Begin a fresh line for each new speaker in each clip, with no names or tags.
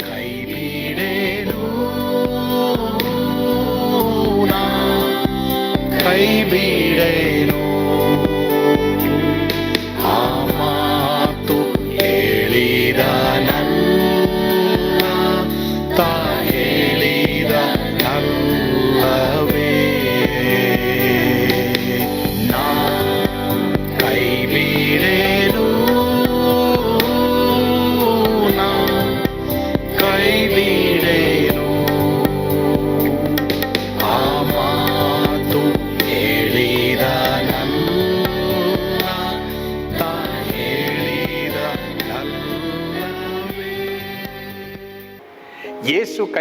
ಕೈ ಬಿಡೇನು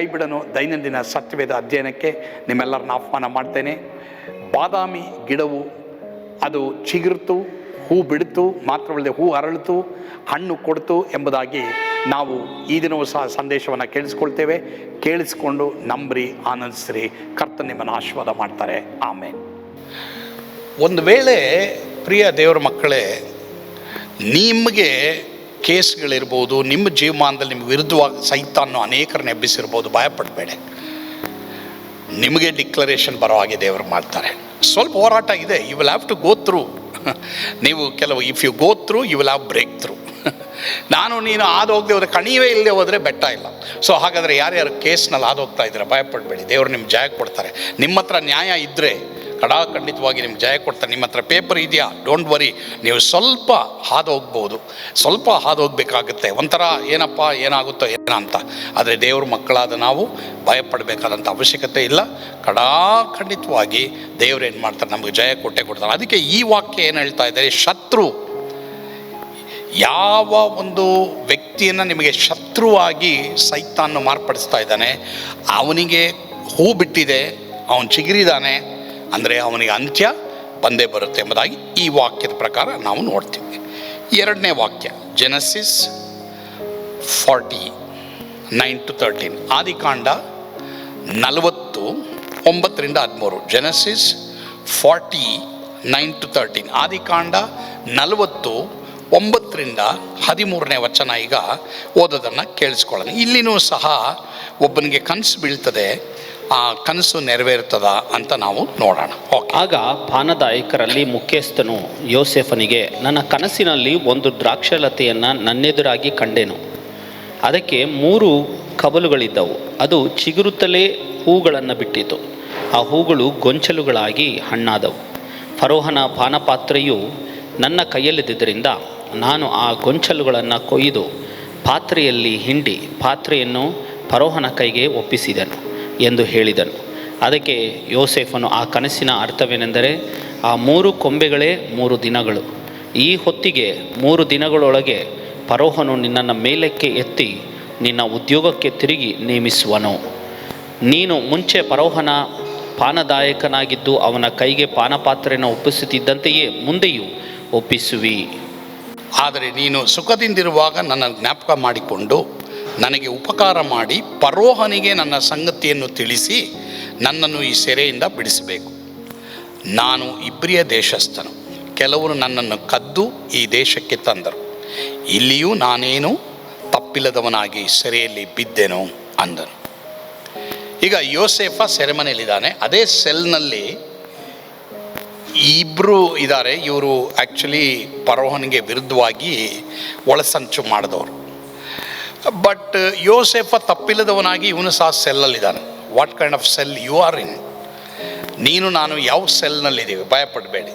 ಯೇಸು ಕೈಬಿಡನು ದೈನಂದಿನ ಸತ್ಯವೇದ ಅಧ್ಯಯನಕ್ಕೆ ನಿಮ್ಮೆಲ್ಲರನ್ನ ಆಹ್ವಾನ ಮಾಡ್ತೇನೆ. ಬಾದಾಮಿ ಗಿಡವು ಅದು ಚಿಗುರ್ತು, ಹೂ ಬಿಡ್ತು, ಮಾತ್ರವಲ್ಲದೆ ಹೂ ಅರಳಿತು, ಹಣ್ಣು ಕೊಡ್ತು ಎಂಬುದಾಗಿ ನಾವು ಈ ದಿನವೂ ಸಹ ಸಂದೇಶವನ್ನು ಕೇಳಿಸ್ಕೊಳ್ತೇವೆ. ಕೇಳಿಸ್ಕೊಂಡು ನಂಬ್ರಿ, ಆನಂದಿಸ್ರಿ. ಕರ್ತ ನಿಮ್ಮನ್ನು ಆಶೀರ್ವಾದ ಮಾಡ್ತಾರೆ. ಆಮೇಲೆ ಒಂದು ವೇಳೆ ಪ್ರಿಯ ದೇವರ ಮಕ್ಕಳೇ, ನಿಮಗೆ ಕೇಸ್ಗಳಿರ್ಬೋದು, ನಿಮ್ಮ ಜೀವಮಾನದಲ್ಲಿ ನಿಮ್ಗೆ ವಿರುದ್ಧವಾಗಿ ಸೈತಾನ್ನು ಅನೇಕರನ್ನ ಎಬ್ಬಿಸಿರ್ಬೋದು, ಭಯಪಡಬೇಡಿ. ನಿಮಗೆ ಡಿಕ್ಲರೇಷನ್ ಬರೋ ಹಾಗೆ ದೇವರು ಮಾಡ್ತಾರೆ. ಸ್ವಲ್ಪ ಹೋರಾಟ ಇದೆ you will have to go through ನೀವು ಕೆಲವು if you go through you will have breakthrough ನಾನು, ನೀನು ಆದು ಹೋಗದೆ ಹೋದರೆ, ಕಣಿವೆ ಇಲ್ಲದೆ ಹೋದರೆ ಬೆಟ್ಟ ಇಲ್ಲ. ಸೊ ಹಾಗಾದರೆ ಯಾರ್ಯಾರು ಕೇಸ್ನಲ್ಲಿ ಹಾದು ಹೋಗ್ತಾ ಇದ್ದೀರಾ, ಭಯಪಡಬೇಡಿ. ದೇವರು ನಿಮ್ಗೆ ಜಯ ಕೊಡ್ತಾರೆ. ನಿಮ್ಮ ಹತ್ರ ನ್ಯಾಯ ಇದ್ದರೆ ಖಂಡಿತವಾಗಿ ನಿಮ್ಗೆ ಜಯ ಕೊಡ್ತಾರೆ. ನಿಮ್ಮ ಹತ್ರ ಪೇಪರ್ ಇದೆಯಾ? ಡೋಂಟ್ ವರಿ ನೀವು ಸ್ವಲ್ಪ ಹಾದು ಹೋಗ್ಬೋದು ಸ್ವಲ್ಪ ಹಾದು ಹೋಗಬೇಕಾಗುತ್ತೆ ಒಂಥರ ಏನಪ್ಪ, ಏನಾಗುತ್ತೋ ಏನೋ ಅಂತ. ಆದರೆ ದೇವ್ರ ಮಕ್ಕಳಾದ ನಾವು ಭಯಪಡಬೇಕಾದಂಥ ಅವಶ್ಯಕತೆ ಇಲ್ಲ. ಖಂಡಿತವಾಗಿ ದೇವ್ರು ಏನು ಮಾಡ್ತಾರೆ? ನಮಗೆ ಜಯ ಕೊಟ್ಟೆ ಕೊಡ್ತಾರೆ. ಅದಕ್ಕೆ ಈ ವಾಕ್ಯ ಏನು ಹೇಳ್ತಾ ಇದ್ದಾರೆ? ಶತ್ರು. ಯಾವ ಒಂದು ವ್ಯಕ್ತಿಯನ್ನು ನಿಮಗೆ ಶತ್ರುವಾಗಿ ಸೈತಾನ್ನು ಮಾರ್ಪಡಿಸ್ತಾ ಇದ್ದಾನೆ, ಅವನಿಗೆ ಹೂ ಬಿಟ್ಟಿದೆ, ಅವನು ಚಿಗುರಿದಾನೆ ಅಂದರೆ ಅವನಿಗೆ ಅಂತ್ಯ ಬಂದೇ ಬರುತ್ತೆ ಎಂಬುದಾಗಿ ಈ ವಾಕ್ಯದ ಪ್ರಕಾರ ನಾವು ನೋಡ್ತೀವಿ. ಎರಡನೇ ವಾಕ್ಯ Genesis forty nine to thirteen ಆದಿಕಾಂಡ ನಲವತ್ತು ಒಂಬತ್ತರಿಂದ ಹದಿಮೂರು. Genesis forty nine to thirteen ಆದಿಕಾಂಡ ನಲವತ್ತು ಒಂಬತ್ತರಿಂದ ಹದಿಮೂರನೇ ವಚನ ಈಗ ಓದೋದನ್ನು ಕೇಳಿಸ್ಕೊಳ್ಳೋಣ. ಇಲ್ಲಿನೂ ಸಹ ಒಬ್ಬನಿಗೆ ಕನಸು ಬೀಳ್ತದೆ. ಆ ಕನಸು ನೆರವೇರ್ತದ ಅಂತ ನಾವು ನೋಡೋಣ.
ಆಗ ಪಾನದಾಯಕರಲ್ಲಿ ಮುಖ್ಯಸ್ಥನು ಯೋಸೆಫನಿಗೆ, ನನ್ನ ಕನಸಿನಲ್ಲಿ ಒಂದು ದ್ರಾಕ್ಷಲತೆಯನ್ನು ನನ್ನೆದುರಾಗಿ ಕಂಡೆನು. ಅದಕ್ಕೆ ಮೂರು ಕಬಲುಗಳಿದ್ದವು ಅದು ಚಿಗುರುತ್ತಲೇ ಹೂಗಳನ್ನು ಬಿಟ್ಟಿತು. ಆ ಹೂಗಳು ಗೊಂಚಲುಗಳಾಗಿ ಹಣ್ಣಾದವು. ಫರೋಹನ ಪಾನಪಾತ್ರೆಯು ನನ್ನ ಕೈಯಲ್ಲಿದ್ದರಿಂದ ನಾನು ಆ ಗೊಂಚಲುಗಳನ್ನು ಕೊಯ್ದು ಪಾತ್ರೆಯಲ್ಲಿ ಹಿಂಡಿ ಪಾತ್ರೆಯನ್ನು ಫರೋಹನ ಕೈಗೆ ಒಪ್ಪಿಸಿದನು. ಎಂದು ಹೇಳಿದನು. ಅದಕ್ಕೆ ಯೋಸೇಫನು ಆ ಕನಸಿನ ಅರ್ಥವೇನೆಂದರೆ, ಆ ಮೂರು ಕೊಂಬೆಗಳೇ ಮೂರು ದಿನಗಳು. ಈ ಹೊತ್ತಿಗೆ ಮೂರು ದಿನಗಳೊಳಗೆ ಪರೋಹನು ನಿನ್ನನ್ನು ಮೇಲಕ್ಕೆ ಎತ್ತಿ ನಿನ್ನ ಉದ್ಯೋಗಕ್ಕೆ ತಿರುಗಿ ನೇಮಿಸುವನು. ನೀನು ಮುಂಚೆ ಪರೋಹನ ಪಾನದಾಯಕನಾಗಿದ್ದು ಅವನ ಕೈಗೆ ಪಾನಪಾತ್ರೆಯನ್ನು ಒಪ್ಪಿಸುತ್ತಿದ್ದಂತೆಯೇ ಮುಂದೆಯೂ ಒಪ್ಪಿಸುವಿ.
ಆದರೆ ನೀನು ಸುಖದಿಂದಿರುವಾಗ ನನ್ನ ಜ್ಞಾಪಕ ಮಾಡಿಕೊಂಡು ನನಗೆ ಉಪಕಾರ ಮಾಡಿ ಪರೋಹನಿಗೆ ನನ್ನ ಸಂಗತಿಯನ್ನು ತಿಳಿಸಿ ನನ್ನನ್ನು ಈ ಸೆರೆಯಿಂದ ಬಿಡಿಸಬೇಕು. ನಾನು ಇಬ್ರಿಯ ದೇಶಸ್ಥನು. ಕೆಲವರು ನನ್ನನ್ನು ಕದ್ದು ಈ ದೇಶಕ್ಕೆ ತಂದರು. ಇಲ್ಲಿಯೂ ನಾನೇನು ತಪ್ಪಿಲ್ಲದವನಾಗಿ ಸೆರೆಯಲ್ಲಿ ಬಿದ್ದೆನು ಅಂದನು. ಈಗ ಯೋಸೇಫ ಸೆರೆಮನೆಯಲ್ಲಿದ್ದಾನೆ. ಅದೇ ಸೆಲ್ನಲ್ಲಿ ಇಬ್ಬರು ಇದ್ದಾರೆ. ಇವರು ಆ್ಯಕ್ಚುಲಿ ಪರೋಹನಿಗೆ ವಿರುದ್ಧವಾಗಿ ಒಳಸಂಚು ಮಾಡಿದವರು. ಬಟ್ ಯೋಸೆಫ ತಪ್ಪಿಲ್ಲದವನಾಗಿ ಇವನು ಸಹ ಸೆಲ್ಲಲ್ಲಿದ್ದಾನೆ. What kind of cell you are in ನೀನು, ನಾನು ಯಾವ ಸೆಲ್ನಲ್ಲಿದ್ದೀವಿ? ಭಯಪಡಬೇಡಿ.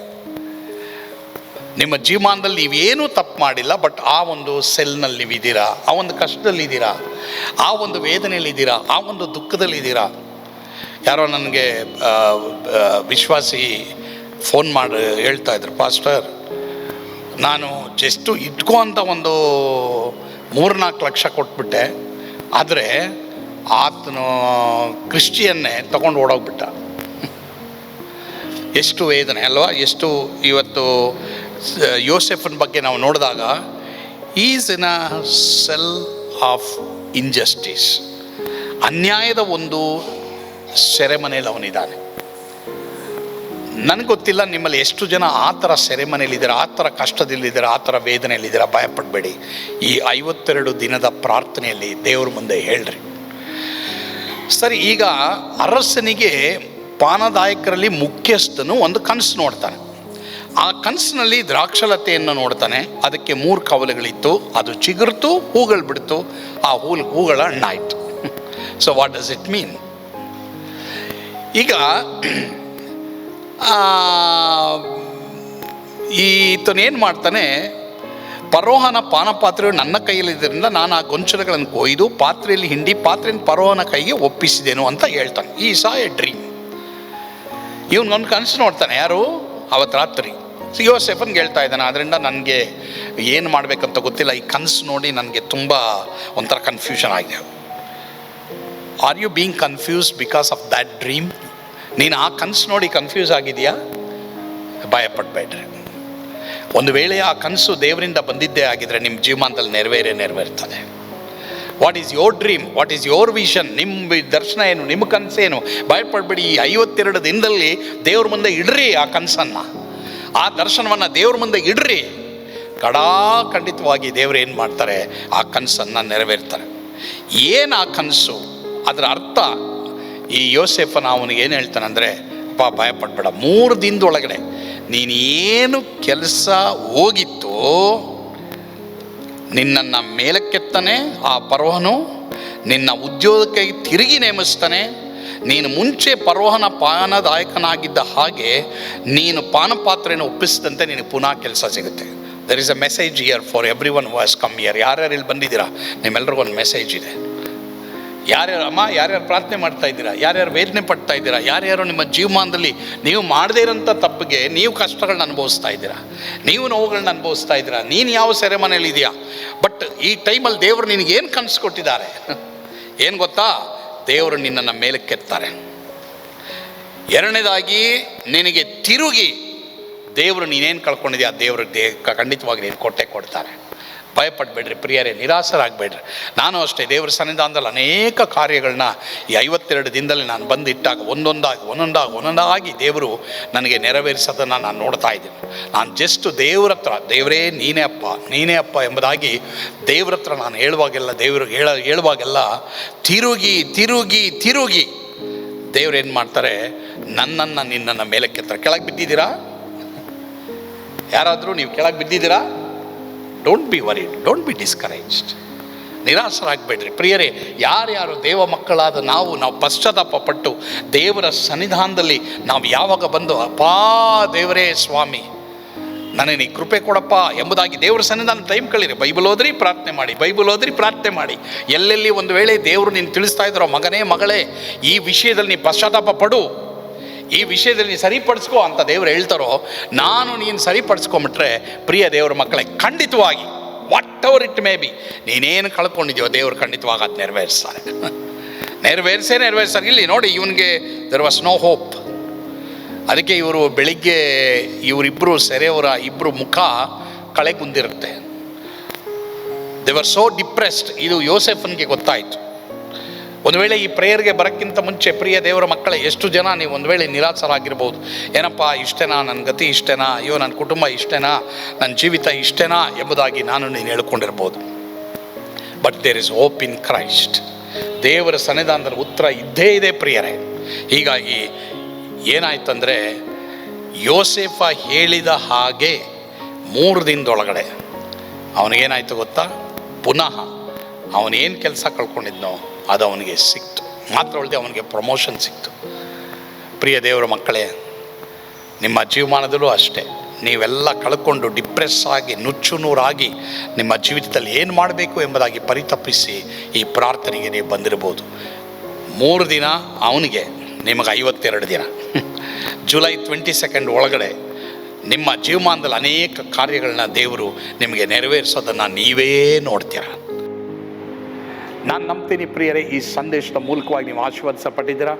ನಿಮ್ಮ ಜೀವಮಾನದಲ್ಲಿ ನೀವೇನೂ ತಪ್ಪು ಮಾಡಿಲ್ಲ ಬಟ್ ಆ ಒಂದು ಸೆಲ್ನಲ್ಲಿ ನೀವಿದ್ದೀರಾ? ಆ ಒಂದು ಕಷ್ಟದಲ್ಲಿದ್ದೀರಾ? ಆ ಒಂದು ವೇದನೆಯಲ್ಲಿದ್ದೀರಾ? ಆ ಒಂದು ದುಃಖದಲ್ಲಿದ್ದೀರಾ? ಯಾರೋ ನನಗೆ ವಿಶ್ವಾಸಿ ಫೋನ್ ಮಾಡಿ, ಹೇಳ್ತಾ ಇದ್ರು ಪಾಸ್ಟರ್ ನಾನು ಜಸ್ಟು ಇಟ್ಕೋ ಅಂತ ಒಂದು ಮೂರ್ನಾಲ್ಕು ಲಕ್ಷ ಕೊಟ್ಬಿಟ್ಟೆ. ಆದರೆ ಆತನು ಕ್ರಿಶ್ಚಿಯನ್ನೇ ತಗೊಂಡು ಓಡೋಗ್ಬಿಟ್ಟ. ಎಷ್ಟು ವೇದನೆ ಅಲ್ವಾ? ಎಷ್ಟು ಇವತ್ತು ಯೋಸೆಫನ್ ಬಗ್ಗೆ ನಾವು ನೋಡಿದಾಗ is in a cell of injustice ಅನ್ಯಾಯದ ಒಂದು ಸೆರೆಮನೆಯಲ್ಲಿ ಅವನಿದ್ದಾನೆ. ನನಗೆ ಗೊತ್ತಿಲ್ಲ ನಿಮ್ಮಲ್ಲಿ ಎಷ್ಟು ಜನ ಆ ಥರ ಸೆರೆಮನೆಯಲ್ಲಿದ್ದೀರಾ, ಆ ಥರ ಕಷ್ಟದಲ್ಲಿದ್ದೀರಾ, ಆ ಥರ ವೇದನೆಯಲ್ಲಿದ್ದೀರಾ, ಭಯಪಡಬೇಡಿ. ಈ ಐವತ್ತೆರಡು ದಿನದ ಪ್ರಾರ್ಥನೆಯಲ್ಲಿ ದೇವ್ರ ಮುಂದೆ ಹೇಳ್ರಿ. ಸರಿ, ಈಗ ಅರಸನಿಗೆ ಪಾನದಾಯಕರಲ್ಲಿ ಮುಖ್ಯಸ್ಥನು ಒಂದು ಕನಸು ನೋಡ್ತಾನೆ. ಆ ಕನಸಿನಲ್ಲಿ ದ್ರಾಕ್ಷಲತೆಯನ್ನು ನೋಡ್ತಾನೆ. ಅದಕ್ಕೆ ಮೂರು ಕವಲುಗಳಿತ್ತು. ಅದು ಚಿಗುರ್ತು, ಹೂಗಳು ಬಿಡ್ತು. ಆ ಹೂ ಹೂಗಳ ಹಣ್ಣಾಯಿತು. So what does it mean ಈಗ ಈತನೇನು ಮಾಡ್ತಾನೆ ಪರೋಹನ ಪಾನಪಾತ್ರೆಯು ನನ್ನ ಕೈಯಲ್ಲಿದ್ದರಿಂದ ನಾನು ಆ ಗೊಂಚಲಗಳನ್ನು ಕೊಯ್ದು ಪಾತ್ರೆಯಲ್ಲಿ ಹಿಂಡಿ ಪಾತ್ರೆಯನ್ನು ಪರೋಹನ ಕೈಗೆ ಒಪ್ಪಿಸಿದೆನು ಅಂತ ಹೇಳ್ತಾನೆ. ಈ ಸಾ ಎ ಡ್ರೀಮ್. ಇವನ್ಗೊಂದು ಕನಸು ನೋಡ್ತಾನೆ, ಯಾರು? ಅವತ್ತು ರಾತ್ರಿ. ಯೋಸೆಫನ್ಗೆ ಹೇಳ್ತಾ ಇದ್ದಾನೆ ಅದರಿಂದ ನನಗೆ ಏನು ಮಾಡಬೇಕಂತ ಗೊತ್ತಿಲ್ಲ, ಈ ಕನಸು ನೋಡಿ ನನಗೆ ತುಂಬ ಒಂಥರ ಕನ್ಫ್ಯೂಷನ್ ಆಗಿದೆ. Are you being confuse because of that dream ನೀನು ಆ ಕನಸು ನೋಡಿ ಕನ್ಫ್ಯೂಸ್ ಆಗಿದೆಯಾ? ಭಯಪಡಬೇಡ್ರಿ ಒಂದು ವೇಳೆ ಆ ಕನಸು ದೇವರಿಂದ ಬಂದಿದ್ದೇ ಆಗಿದ್ರೆ ನಿಮ್ಮ ಜೀವಮಾನದಲ್ಲಿ ನೆರವೇರೇ ನೆರವೇರ್ತದೆ. What is your dream what is your vision ನಿಮ್ಮ ದರ್ಶನ ಏನು? ನಿಮ್ಮ ಕನಸೇನು? ಭಯಪಡಬೇಡಿ, ಈ ಐವತ್ತೆರಡು ದಿನದಲ್ಲಿ ದೇವ್ರ ಮುಂದೆ ಇಡ್ರಿ ಆ ಕನಸನ್ನು. ಆ ದರ್ಶನವನ್ನು ದೇವ್ರ ಮುಂದೆ ಇಡ್ರಿ. ಕಡಾ ಖಂಡಿತವಾಗಿ ದೇವರು ಏನು ಮಾಡ್ತಾರೆ? ಆ ಕನಸನ್ನು ನೆರವೇರ್ತಾರೆ. ಏನು ಆ ಕನಸು? ಅದರ ಅರ್ಥ ಈ ಯೋಸೆಫನ ಅವನಿಗೆ ಏನು ಹೇಳ್ತಾನಂದರೆ ಅಪ್ಪ ಭಯಪಡಬೇಡ. ಮೂರು ದಿನದೊಳಗಡೆ ನೀನೇನು ಕೆಲಸ ಹೋಗಿತ್ತು, ನಿನ್ನನ್ನು ಮೇಲಕ್ಕೆತ್ತಾನೆ, ಆ ಪರ್ವನು ನಿನ್ನ ಉದ್ಯೋಗಕ್ಕೆ ತಿರುಗಿ ನೇಮಿಸ್ತಾನೆ. ನೀನು ಮುಂಚೆ ಪರ್ವಹನ ಪಾನದಾಯಕನಾಗಿದ್ದ ಹಾಗೆ ನೀನು ಪಾನಪಾತ್ರೆಯನ್ನು ಒಪ್ಪಿಸಿದಂತೆ ನಿನಗೆ ಪುನಃ ಕೆಲಸ ಸಿಗುತ್ತೆ. There is a message here for everyone was come here ಯಾರ್ಯಾರು ಇಲ್ಲಿ ಬಂದಿದ್ದೀರಾ? ನಿಮ್ಮೆಲ್ರಿಗೂ ಒಂದು ಮೆಸೇಜ್ ಇದೆ. ಯಾರ್ಯಾರು ಅಮ್ಮ, ಯಾರ್ಯಾರು ಪ್ರಾರ್ಥನೆ ಮಾಡ್ತಾ ಇದ್ದೀರಾ? ಯಾರ್ಯಾರು ವೇದನೆ ಪಡ್ತಾ ಇದ್ದೀರಾ? ಯಾರ್ಯಾರು ನಿಮ್ಮ ಜೀವಮಾನದಲ್ಲಿ ನೀವು ಮಾಡದೇ ಇರೋಂಥ ತಪ್ಪಿಗೆ ನೀವು ಕಷ್ಟಗಳನ್ನ ಅನುಭವಿಸ್ತಾ ಇದ್ದೀರಾ? ನೀವು ನೋವುಗಳನ್ನ ಅನುಭವಿಸ್ತಾ ಇದ್ದೀರಾ? ನೀನು ಯಾವ ಸೆರೆಮನೆಯಲ್ಲಿ ಇದೆಯಾ? ಬಟ್ ಈ ಟೈಮಲ್ಲಿ ದೇವರು ನಿನಗೇನು ಕನಸು ಕೊಟ್ಟಿದ್ದಾರೆ? ಏನು ಗೊತ್ತಾ? ದೇವರು ನಿನ್ನನ್ನು ಮೇಲಕ್ಕೆತ್ತಾರೆ ಎರಡನೇದಾಗಿ, ನಿನಗೆ ತಿರುಗಿ ದೇವರು ನೀನೇನು ಕಳ್ಕೊಂಡಿದ್ಯಾ? ದೇವರು ದೇ ಖಂಡಿತವಾಗಿ ನೀನು ಕೊಟ್ಟೆ ಕೊಡ್ತಾರೆ. ಭಯಪಡಬೇಡ್ರಿ, ಪ್ರಿಯರೇ ನಿರಾಸರಾಗಬೇಡ್ರಿ ನಾನು ಅಷ್ಟೇ, ದೇವರ ಸನ್ನಿಧಾನದಲ್ಲಿ ಅನೇಕ ಕಾರ್ಯಗಳನ್ನ ಈ ಐವತ್ತೆರಡು ದಿನದಲ್ಲಿ ನಾನು ಬಂದು ಇಟ್ಟಾಗ ಒಂದೊಂದಾಗಿ ಒಂದೊಂದಾಗಿ ಒಂದೊಂದಾಗಿ ದೇವರು ನನಗೆ ನೆರವೇರಿಸೋದನ್ನು ನಾನು ನೋಡ್ತಾ ಇದ್ದೀನಿ. ನಾನು ಜಸ್ಟ್ ದೇವ್ರ ಹತ್ರ, ದೇವರೇ, ನೀನೇ ಅಪ್ಪ ನೀನೇ ಅಪ್ಪ ಎಂಬುದಾಗಿ ದೇವ್ರ ಹತ್ರ ನಾನು ಹೇಳುವಾಗೆಲ್ಲ, ದೇವರು ಹೇಳ, ಹೇಳುವಾಗೆಲ್ಲ ತಿರುಗಿ ತಿರುಗಿ ತಿರುಗಿ ದೇವ್ರು ಏನು ಮಾಡ್ತಾರೆ? ನನ್ನನ್ನು ನಿನ್ನನ್ನು ಮೇಲಕ್ಕೆತ್ತಾರೆ. ಕೆಳಗೆ ಬಿದ್ದಿದ್ದೀರಾ? ಯಾರಾದರೂ ನೀವು ಕೆಳಗೆ ಬಿದ್ದಿದ್ದೀರಾ? Don't be worry don't be discouraged ನಿರಾಸರಾಗಬೇಡ್ರಿ ಪ್ರಿಯರೇ, ಯಾರ್ಯಾರು ದೇವ ಮಕ್ಕಳಾದ ನಾವು ನಾವು ಪಶ್ಚಾತ್ತಾಪ ಪಟ್ಟು ದೇವರ ಸನ್ನಿಧಾನದಲ್ಲಿ ನಾವು ಯಾವಾಗ ಬಂದು ಅಪಾ ದೇವರೇ, ಸ್ವಾಮಿ, ನನಗೆ ನೀ ಕೃಪೆ ಕೊಡಪ್ಪ ಎಂಬುದಾಗಿ ದೇವರ ಸನ್ನಿಧಾನ ಟೈಮ್ ಕಳೀರಿ. ಬೈಬಲ್ ಓದ್ರಿ, ಪ್ರಾರ್ಥನೆ ಮಾಡಿ. ಬೈಬಲ್ ಓದ್ರಿ, ಪ್ರಾರ್ಥನೆ ಮಾಡಿ. ಎಲ್ಲೆಲ್ಲಿ ಒಂದು ವೇಳೆ ದೇವರು ನೀನು ತಿಳಿಸ್ತಾ ಇದ್ದಾರೋ ಮಗನೇ, ಮಗಳೇ, ಈ ವಿಷಯದಲ್ಲಿ ನೀ ಪಶ್ಚಾತ್ತಾಪ ಪಡು. ಈ ವಿಷಯದಲ್ಲಿ ನೀನು ಸರಿಪಡಿಸ್ಕೋ ಅಂತ ದೇವರು ಹೇಳ್ತಾರೋ, ನಾನು ನೀನು ಸರಿಪಡಿಸ್ಕೊಂಬಿಟ್ರೆ ಪ್ರಿಯ ದೇವರ ಮಕ್ಕಳೇ, ಖಂಡಿತವಾಗಿ whatever it may be ನೀನೇನು ಕಳ್ಕೊಂಡಿದ್ಯೋ ದೇವರು ಖಂಡಿತವಾಗಿ ಅದು ನೆರವೇರಿಸ್ತಾರೆ. ನೆರವೇರಿಸೇ ನೆರವೇರಿಸ್ತಾರೆ. ಇಲ್ಲಿ ನೋಡಿ ಇವನಿಗೆ ದರ್ ವಾಸ್ ನೋ ಹೋಪ್ ಅದಕ್ಕೆ ಇವರು ಬೆಳಿಗ್ಗೆ ಇವರಿಬ್ಬರು ಸೆರೆಯವರ ಇಬ್ಬರು ಮುಖ ಕಳೆ ಕುಂದಿರುತ್ತೆ. ದೇವರ್ ಸೋ ಡಿಪ್ರೆಸ್ಡ್ ಇದು ಯೋಸೆಫನ್ಗೆ ಗೊತ್ತಾಯಿತು. ಒಂದು ವೇಳೆ ಈ ಪ್ರೇಯರ್ಗೆ ಬರೋಕ್ಕಿಂತ ಮುಂಚೆ, ಪ್ರಿಯ ದೇವರ ಮಕ್ಕಳೇ, ಎಷ್ಟು ಜನ ನೀವು ಒಂದು ವೇಳೆ ನಿರಾಸರಾಗಿರ್ಬೋದು. ಏನಪ್ಪ, ಇಷ್ಟೇನಾ? ನನ್ನ ಗತಿ ಇಷ್ಟೇನಾ? ಅಯ್ಯೋ ನನ್ನ ಕುಟುಂಬ ಇಷ್ಟೇನಾ? ನನ್ನ ಜೀವಿತ ಇಷ್ಟೇನಾ? ಎಂಬುದಾಗಿ ನಾನು ನೀನು ಹೇಳ್ಕೊಂಡಿರ್ಬೋದು. But there is hope in Christ ದೇವರ ಸನ್ನಿಧಾನದಲ್ಲಿ ಉತ್ತರ ಇದ್ದೇ ಇದೆ, ಪ್ರಿಯರೇ. ಹೀಗಾಗಿ ಏನಾಯ್ತಂದರೆ, ಯೋಸೆಫ ಹೇಳಿದ ಹಾಗೆ ಮೂರು ದಿನದೊಳಗಡೆ, ಅವನಿಗೇನಾಯ್ತು ಗೊತ್ತಾ? ಪುನಃ ಅವನೇನು ಕೆಲಸ ಕಳ್ಕೊಂಡಿದ್ನೋ ಅದು ಅವನಿಗೆ ಸಿಕ್ತು. ಮಾತ್ರ ಅಲ್ಲದೆ ಅವನಿಗೆ ಪ್ರಮೋಷನ್ ಸಿಕ್ತು. ಪ್ರಿಯ ದೇವರ ಮಕ್ಕಳೇ, ನಿಮ್ಮ ಜೀವಮಾನದಲ್ಲೂ ಅಷ್ಟೇ, ನೀವೆಲ್ಲ ಕಳ್ಕೊಂಡು ಡಿಪ್ರೆಸ್ ಆಗಿ ನುಚ್ಚು ನೂರಾಗಿ ನಿಮ್ಮ ಜೀವಿತದಲ್ಲಿ ಏನು ಮಾಡಬೇಕು ಎಂಬುದಾಗಿ ಪರಿತಪ್ಪಿಸಿ ಈ ಪ್ರಾರ್ಥನೆಗೆ ನೀವು ಬಂದಿರ್ಬೋದು ಮೂರು ದಿನ ಅವನಿಗೆ, ನಿಮಗೆ ಐವತ್ತೆರಡು ದಿನ. ಜುಲೈ ಟ್ವೆಂಟಿ ಸೆಕೆಂಡ್ ಒಳಗಡೆ ನಿಮ್ಮ ಜೀವಮಾನದಲ್ಲಿ ಅನೇಕ ಕಾರ್ಯಗಳನ್ನ ದೇವರು ನಿಮಗೆ ನೆರವೇರಿಸೋದನ್ನು ನೀವೇ ನೋಡ್ತೀರ? ನಾನು ನಂಬ್ತೀನಿ ಪ್ರಿಯರೇ, ಈ ಸಂದೇಶದ ಮೂಲಕವಾಗಿ ನೀವು ಆಶೀರ್ವದಿಸಪಟ್ಟಿದ್ದೀರಾ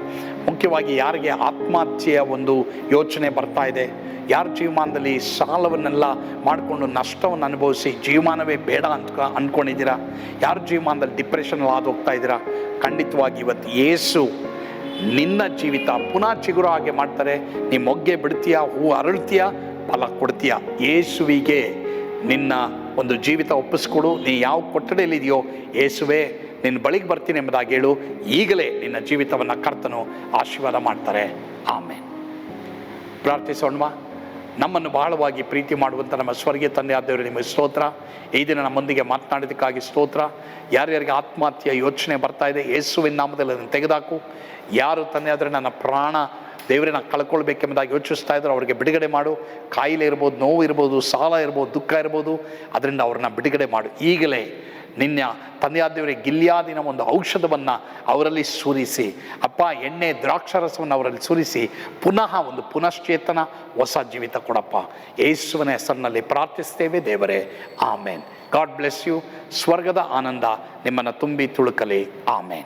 ಮುಖ್ಯವಾಗಿ ಯಾರಿಗೆ ಆತ್ಮಹತ್ಯೆಯ ಒಂದು ಯೋಚನೆ ಬರ್ತಾ ಇದೆ? ಯಾರ ಜೀವಮಾನದಲ್ಲಿ ಸಾಲವನ್ನೆಲ್ಲ ಮಾಡಿಕೊಂಡು ನಷ್ಟವನ್ನು ಅನುಭವಿಸಿ ಜೀವಮಾನವೇ ಬೇಡ ಅಂತ ಅಂದ್ಕೊಂಡಿದ್ದೀರಾ ಯಾರ ಜೀವಮಾನದಲ್ಲಿ ಡಿಪ್ರೆಷನ್ ಆದ ಹೋಗ್ತಾ ಇದ್ದೀರಾ? ಖಂಡಿತವಾಗಿ ಇವತ್ತು ಏಸು
ನಿನ್ನ ಜೀವಿತ ಪುನಃ ಚಿಗುರು ಹಾಗೆ ಮಾಡ್ತಾರೆ. ನೀ ಮೊಗ್ಗೆ ಬಿಡ್ತೀಯ, ಹೂ ಅರಳ್ತೀಯ, ಫಲ ಕೊಡ್ತೀಯ? ಯೇಸುವಿಗೆ ನಿನ್ನ ಒಂದು ಜೀವಿತ ಒಪ್ಪಿಸ್ಕೊಡು. ನೀ ಯಾವ ಕೊಠಡಿಯಲ್ಲಿದೆಯೋ ಯೇಸುವೆ ನಿನ್ನ ಬಳಿಗೆ ಬರ್ತೀನಿ ಎಂಬುದಾಗಿ ಹೇಳು. ಈಗಲೇ ನಿನ್ನ ಜೀವಿತವನ್ನು ಕರ್ತನು ಆಶೀರ್ವಾದ ಮಾಡ್ತಾರೆ. ಆಮೇಲೆ ಪ್ರಾರ್ಥಿಸೋಣವಾ. ನಮ್ಮನ್ನು ಬಹಳವಾಗಿ ಪ್ರೀತಿ ಮಾಡುವಂಥ ನಮ್ಮ ಸ್ವರ್ಗೀಯ ತಂದೆ ಆದವರು ನಿಮಗೆ ಸ್ತೋತ್ರ. ಈ ದಿನ ನಮ್ಮೊಂದಿಗೆ ಮಾತನಾಡೋದಕ್ಕಾಗಿ ಸ್ತೋತ್ರ. ಯಾರ್ಯಾರಿಗೆ ಆತ್ಮಹತ್ಯೆ ಯೋಚನೆ ಬರ್ತಾ ಇದೆ, ಯೇಸುವಿನ ನಾಮದಲ್ಲಿ ಅದನ್ನು ತೆಗೆದಾಕು. ಯಾರು ತಂದೆ ಆದರೆ ನನ್ನ ಪ್ರಾಣ ದೇವರನ್ನ ಕಳ್ಕೊಳ್ಬೇಕೆಂಬುದಾಗಿ ಯೋಚಿಸ್ತಾ ಇದ್ರು, ಅವರಿಗೆ ಬಿಡುಗಡೆ ಮಾಡು. ಕಾಯಿಲೆ ಇರ್ಬೋದು, ನೋವು ಇರ್ಬೋದು, ಸಾಲ ಇರ್ಬೋದು, ದುಃಖ ಇರ್ಬೋದು, ಅದರಿಂದ ಅವ್ರನ್ನ ಬಿಡುಗಡೆ ಮಾಡು. ಈಗಲೇ ನಿನ್ನ ತಂದೆಯಾದೇವರೇ ಗಿಲ್ಯಾದಿನ ಒಂದು ಔಷಧವನ್ನು ಅವರಲ್ಲಿ ಸುರಿಸಿ, ಅಪ್ಪ ಎಣ್ಣೆ ದ್ರಾಕ್ಷಾರಸವನ್ನು ಅವರಲ್ಲಿ ಸುರಿಸಿ, ಪುನಃ ಒಂದು ಪುನಶ್ಚೇತನ ಹೊಸ ಜೀವಿತ ಕೊಡಪ್ಪ. ಯೇಸುವನ ಹೆಸರಿನಲ್ಲಿ ಪ್ರಾರ್ಥಿಸ್ತೇವೆ ದೇವರೇ. ಆಮೇನ್. God bless you. ಸ್ವರ್ಗದ ಆನಂದ ನಿಮ್ಮನ್ನು ತುಂಬಿ ತುಳುಕಲಿ. ಆಮೇನ್.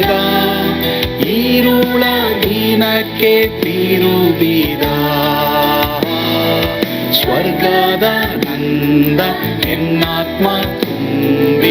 ತಿರುಳ ದಿನಕ್ಕೆ ತಿರುಗಿದ ಸ್ವರ್ಗದ ನಂದ ಎನ್ನಾತ್ಮ ತುಂಬಿ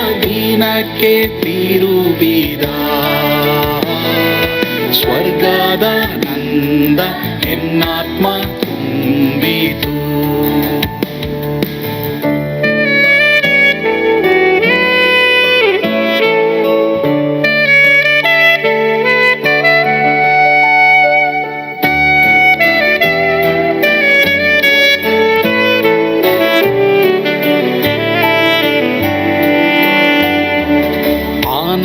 ദിനಕ್ಕೆ ತಿರುಬಿದ ಸ್ವರ್ಗದ ನಂದ ಎನ್ನಾತ್ಮ ತುಂಬಿತು.